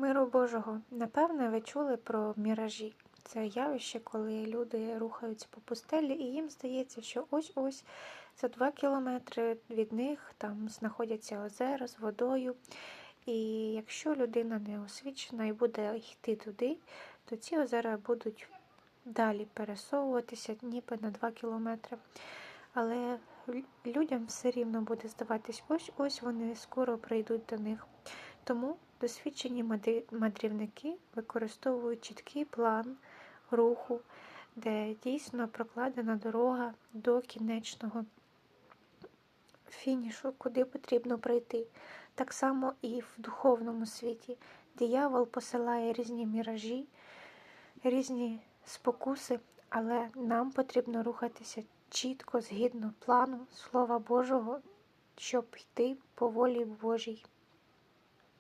Миру Божого, напевне, ви чули про міражі. Це явище, коли люди рухаються по пустелі, і їм здається, що ось-ось за два кілометри від них там знаходяться озера з водою. І якщо людина не освічена і буде йти туди, то ці озера будуть далі пересовуватися ніби на два кілометри. Але людям все рівно буде здаватись, ось-ось вони скоро прийдуть до них. Тому досвідчені мандрівники використовують чіткий план руху, де дійсно прокладена дорога до кінечного фінішу, куди потрібно пройти. Так само і в духовному світі. Диявол посилає різні міражі, різні спокуси, але нам потрібно рухатися чітко, згідно плану Слова Божого, щоб йти по волі Божій.